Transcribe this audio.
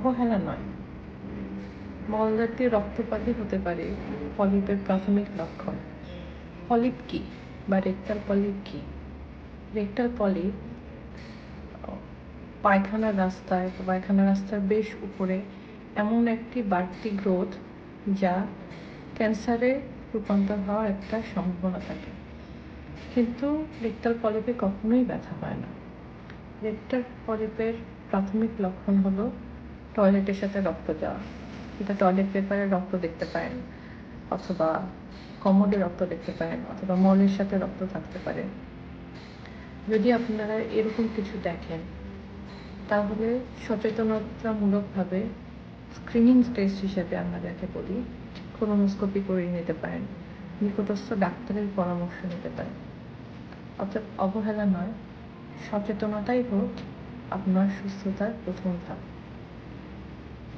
অবহেলা নয়। মলজাতীয় রক্তপাতই হতে পারে পলিপের প্রাথমিক লক্ষণ। পলিপ কি বা রেক্টাল পলিপ কি? রেক্টাল পলিপ পায়খানা রাস্তায়, পায়খানা রাস্তার বেশ উপরে এমন একটি বাড়তি গ্রোথ যা ক্যান্সারে রূপান্তর হওয়ার একটা সম্ভাবনা থাকে। কিন্তু রেক্টাল পলিপে কখনোই ব্যথা হয় না। রেক্টাল পলিপের প্রাথমিক লক্ষণ হলো টয়লেটের সাথে রক্ত যাওয়া এটা টয়লেট পেপারে রক্ত দেখতে পারেন, অথবা কমোডে রক্ত দেখতে পারেন, অথবা মলের সাথে রক্ত থাকতে পারে। যদি আপনারা এরকম কিছু দেখেন, তাহলে সচেতনতামূলকভাবে স্ক্রিনিং টেস্ট হিসেবে আমরা যাকে বলি কোলোনোস্কোপি করে নিতে পারেন, নিকটস্থ ডাক্তারের পরামর্শ নিতে পারেন। অর্থাৎ অবহেলা নয়, সচেতনতাই হোক, আপনার সুস্থতার প্রথম ধাপ।